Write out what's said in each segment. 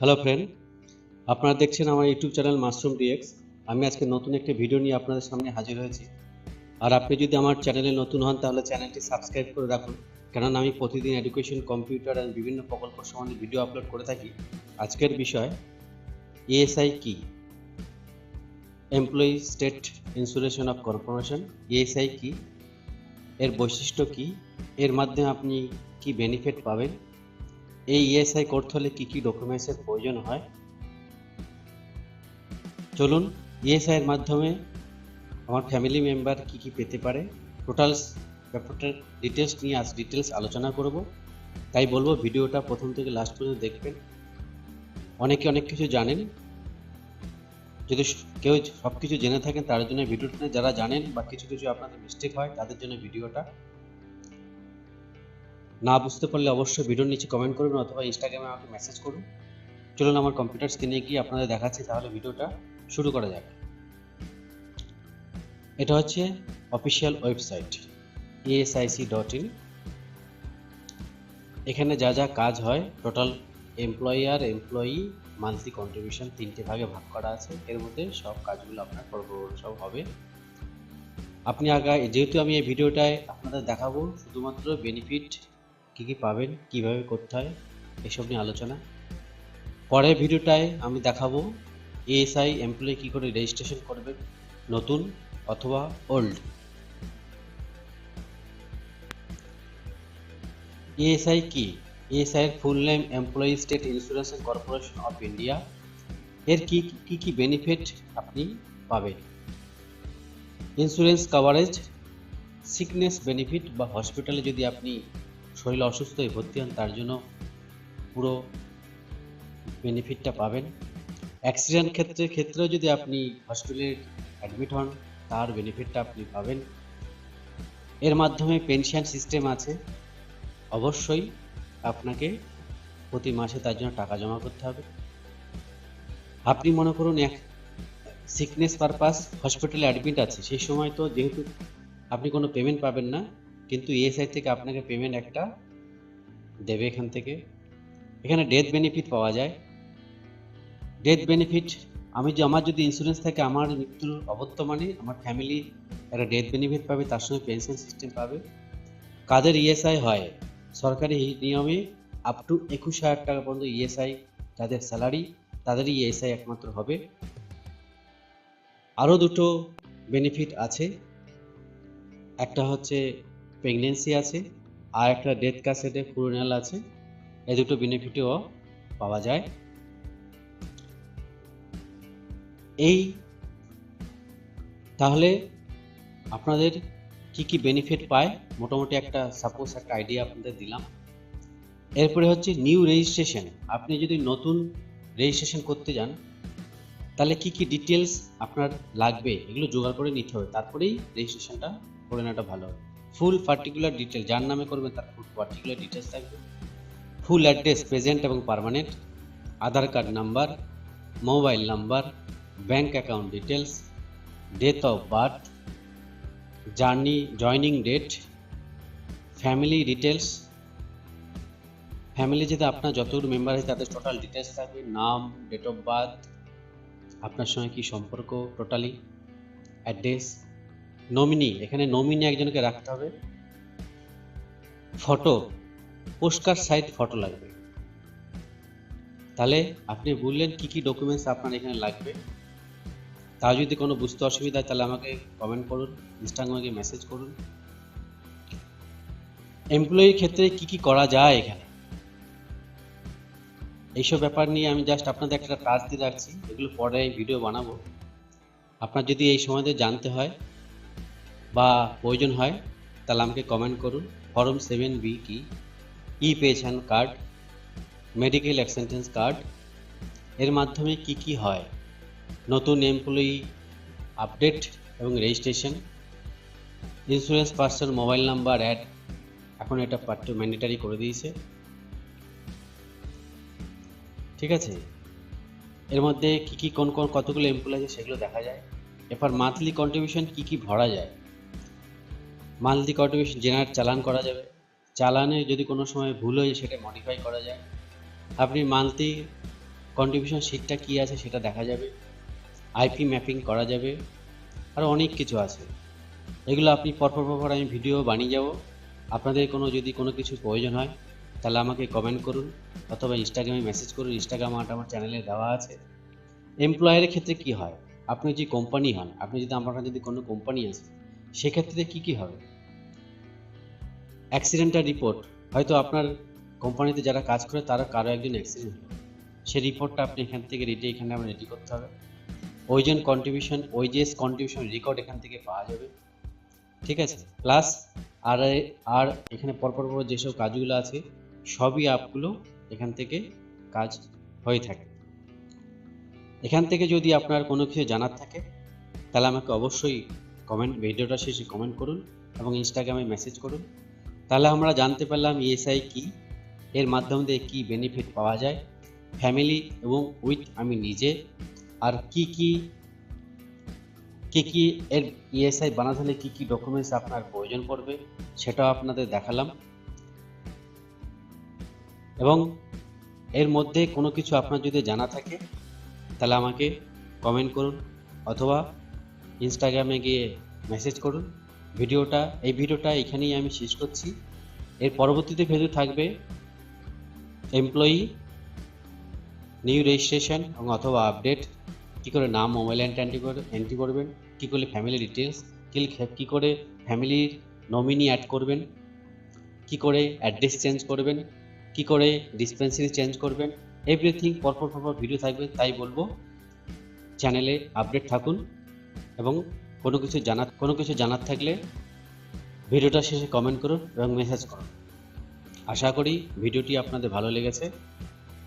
Hello friend আপনারা দেখছেন আমার ইউটিউব চ্যানেল মাশরুম ডিএক্স আমি আজকে নতুন একটি ভিডিও নিয়ে আপনাদের সামনে হাজির হয়েছি। আর আপনি যদি আমার চ্যানেলে নতুন হন, তাহলে চ্যানেলটি সাবস্ক্রাইব করে রাখুন। কেননা, আমি প্রতিদিন এডুকেশন কম্পিউটার আর বিভিন্ন প্রকল্প সম্বন্ধে ভিডিও আপলোড করে থাকি। আজকের বিষয় ইএসআই কি? Employee state insurance of corporation ESI কি? এর বৈশিষ্ট্য কি? এর মাধ্যমে আপনি কি বেনিফিট পাবেন? এই ইএসআই করতে হলে কী কী ডকুমেন্টসের প্রয়োজন হয়? চলুন ইএসআই এর মাধ্যমে আমার ফ্যামিলি মেম্বার কি কি পেতে পারে? টোটাল ব্যাপারটার ডিটেলস নিয়ে আজ ডিটেলস আলোচনা করব। তাই বলব, ভিডিওটা প্রথম থেকে লাস্ট পর্যন্ত দেখবেন। অনেকে অনেক কিছু জানেন। যদি কেউ সব কিছু জেনে থাকেন, তার জন্য ভিডিওটা যারা জানেন বা কিছু কিছু আপনাদের মিস্টেক হয়, তাদের জন্য ভিডিওটা না বুঝতে পারলে অবশ্যই ভিডিওর নিচে কমেন্ট করুন অথবা ইনস্টাগ্রামে আমাকে মেসেজ করুন। চলুন আমার কম্পিউটার স্ক্রিনে গিয়ে আপনাদের দেখাচ্ছি তাহলে ভিডিওটা শুরু করা যাক। এটা হচ্ছে official website ESIC dot in এখানে যা যা কাজ হয় total employer employee monthly contribution তিনটে ভাগে ভাগ করা আছে। এর মধ্যে সব কাজগুলো আপনার পর্ব সব হবে। আপনি আগা, যেহেতু আমি এই ভিডিওটায় আপনাদের দেখাবো, শুধুমাত্র বেনিফিট কী কী পাবেন, কীভাবে করতে হয়, এসব নিয়ে আলোচনা। পরের ভিডিওটায় আমি দেখাবো এএসআই এমপ্লয়ি কী করে রেজিস্ট্রেশন করবেন, নতুন অথবা ওল্ড এএসআই কি? এএসআই এর full name employee state insurance corporation of India এর কি কি কি বেনিফিট আপনি পাবেন? ইন্স্যুরেন্স কভারেজ সিকনেস বেনিফিট বা হসপিটালে যদি আপনি শরীর অসুস্থ হয়ে ভর্তি হন, তার জন্য পুরো বেনিফিটটা পাবেন। অ্যাক্সিডেন্ট ক্ষেত্রে, ক্ষেত্রেও যদি আপনি হসপিটালে অ্যাডমিট হন, তার বেনিফিটটা আপনি পাবেন। এর মাধ্যমে পেনশন সিস্টেম আছে। অবশ্যই আপনাকে প্রতি মাসে তার জন্য টাকা জমা করতে হবে। আপনি মনে করুন, এক সিকনেস পারপাস হসপিটালে অ্যাডমিট আছে। সেই সময় তো যেহেতু আপনি কোনো পেমেন্ট পাবেন না কিন্তু ইএসআই থেকে আপনাকে পেমেন্ট একটা দেবে এখান থেকে। এখানে ডেথ বেনিফিট পাওয়া যায়। ডেথ বেনিফিট আমি যে, আমার যদি ইন্স্যুরেন্স থাকে, আমার মৃত্যুর অবর্তমানে আমার ফ্যামিলি একটা ডেথ বেনিফিট পাবে, তার সঙ্গে পেনশন সিস্টেম পাবে। কাদের ইএসআই হয়? সরকারি নিয়মে আপ টু একুশ হাজার টাকা পর্যন্ত ইএসআই যাদের স্যালারি তাদেরই ইএসআই একমাত্র হবে। আরও দুটো বেনিফিট আছে। একটা হচ্ছে প্রেগনেন্সি আছে, আর একটা ডেথ কাসেটে ফুরনাল আছে। এই দুটো বেনিফিটও পাওয়া যায়। এই, তাহলে আপনাদের কি কি বেনিফিট পায়? মোটামুটি একটা সাপোজ একটা আইডিয়া আপনাদের দিলাম। এরপরে হচ্ছে নিউ রেজিস্ট্রেশন আপনি যদি নতুন রেজিস্ট্রেশন করতে যান, তাহলে কি কি ডিটেলস আপনার লাগবে? এগুলো জোগাড় করে নিতে হবে। তারপরেই রেজিস্ট্রেশনটা করে নেওয়াটা ভালো হবে। ফুল পার্টিকুলার ডিটেল যার নামে করবেন তার ফুল পার্টিকুলার ডিটেলস থাকবে। ফুল অ্যাড্রেস প্রেজেন্ট এবং permanent Aadhaar card number mobile number bank account details date of birth journey joining date family details family যদি আপনার যতগুলো মেম্বার আছে, তাদের টোটাল ডিটেলস থাকবে, নাম ডেট অফ বার্থ আপনার সঙ্গে কি সম্পর্ক টোটালি অ্যাড্রেস নমিনি, এখানে নমিনি একজনকে রাখতে হবে। ফটো পোস্টকার্ড সাইজ ফটো লাগবে। তাহলে আপনি বললেন কি কি ডকুমেন্টস আপনার এখানে লাগবে। তা যদি কোনো বুঝতে অসুবিধা তাহলে আমাকে কমেন্ট করুন ইনস্টাগ্রামে মেসেজ করুন। এমপ্লয়ির ক্ষেত্রে কি কি করা যায় এখানে? এইসব ব্যাপার নিয়ে আমি জাস্ট আপনাদের একটা কাজ দিয়ে রাখছি। এগুলো পরে ভিডিও বানাবো। আপনার যদি এই সম্বন্ধে জানতে হয় বা প্রয়োজন হয়, তাহলে আমাকে কমেন্ট করুন। ফর্ম সেভেন বি কি? E pension card medical acceptance card এর মাধ্যমে কি কি হয়? নতুন এমপ্লয়ি আপডেট এবং registration insurance person mobile number add এখন এটা পার্ট ম্যান্ডেটারি করে দিয়েছে। ঠিক আছে? এর মধ্যে কি কি কোন কোন কতগুলো এমপ্লয় আছে সেগুলো দেখা যায়। এরপর মান্থলি কন্ট্রিবিউশন কি কি ভরা যায়? মান্থলি কন্ট্রিবিউশন জেনারেট চালান করা যাবে। চালানে যদি কোনো সময় ভুল হয়ে সেটা মডিফাই করা যায়। আপনি মান্থলি কন্ট্রিবিউশন শিটটা কী আছে সেটা দেখা যাবে। আইপি ম্যাপিং করা যাবে। আরও অনেক কিছু আছে। এগুলো আপনি পরপর পরপর আমি ভিডিও বানিয়ে যাব। আপনাদের কোনো যদি কোনো কিছু প্রয়োজন হয়, তাহলে আমাকে কমেন্ট করুন অথবা ইনস্টাগ্রামে মেসেজ করুন। ইনস্টাগ্রাম আমার আমার চ্যানেলে দেওয়া আছে। এমপ্লয়ারের ক্ষেত্রে কি হয়? আপনি যদি কোম্পানি হন, আপনি যদি আমার কাছে যদি কোনো কোম্পানি আছে সেক্ষেত্রে কি কি হবে? অ্যাক্সিডেন্টাল রিপোর্ট হয়তো আপনার কোম্পানিতে যারা কাজ করে, তারা কারও একজন অ্যাক্সিডেন্ট সেই রিপোর্টটা আপনি এখান থেকে রেডি এখানে আমরা রেডি করতে হবে। Wages contribution wages contribution record এখান থেকে পাওয়া যাবে। ঠিক আছে? প্লাস আর আর এখানে পরপর পর যেসব কাজগুলো আছে, সবই অ্যাপগুলো এখান থেকে কাজ হয়ে থাকে। এখান থেকে যদি আপনার কোনো কিছু জানার থাকে, তাহলে আমাকে অবশ্যই কমেন্ট ভিডিওটা শেষে কমেন্ট করুন এবং ইনস্টাগ্রামে মেসেজ করুন। তাহলে আমরা জানতে পারলাম ইএসআই কি, এর মাধ্যম দিয়ে কী বেনিফিট পাওয়া যায় ফ্যামিলি এবং উইথ আমি নিজে, আর কি কি কি কি এর ইএসআই বানাতে হলে কী কী ডকুমেন্টস আপনার প্রয়োজন পড়বে, সেটাও আপনাদের দেখালাম। এবং এর মধ্যে কোনো কিছু আপনার যদি জানা থাকে, তাহলে আমাকে কমেন্ট করুন, অথবা ইনস্টাগ্রামে গিয়ে মেসেজ করুন। ভিডিওটা, এই ভিডিওটা এখানেই আমি শেষ করছি। এর পরবর্তীতে ভিডিও থাকবে এমপ্লয়ি নিউ রেজিস্ট্রেশন এবং অথবা আপডেট কী করে নাম মোবাইল এন্ট্রি করে এন্ট্রি করবেন, কী করলে ফ্যামিলি ডিটেলস কী কী করে ফ্যামিলির নমিনি অ্যাড করবেন, কী করে অ্যাড্রেস চেঞ্জ করবেন, কী করে ডিসপেন্সারি চেঞ্জ করবেন এভরিথিং পরপর পরপর ভিডিও থাকবে, তাই বলব। চ্যানেলে আপডেট থাকুন। এবং কোনো কিছু জানার কোনো কিছু জানার থাকলে ভিডিওটা শেষে কমেন্ট করুন এবং মেসেজ করুন। আশা করি ভিডিওটি আপনাদের ভালো লেগেছে।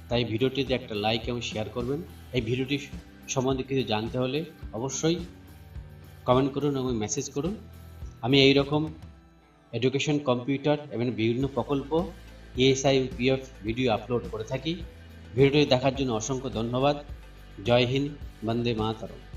তাই ভিডিওটিতে একটা লাইক এবং শেয়ার করবেন। এই ভিডিওটি সম্বন্ধে কিছু জানতে হলে অবশ্যই কমেন্ট করুন এবং মেসেজ করুন। আমি এই রকম এডুকেশন কম্পিউটার এবং বিভিন্ন প্রকল্প ইএসআই পিএফ ভিডিও আপলোড করে থাকি। ভিডিওটি দেখার জন্য অসংখ্য ধন্যবাদ। জয় হিন্দ, বন্দে মাতরম।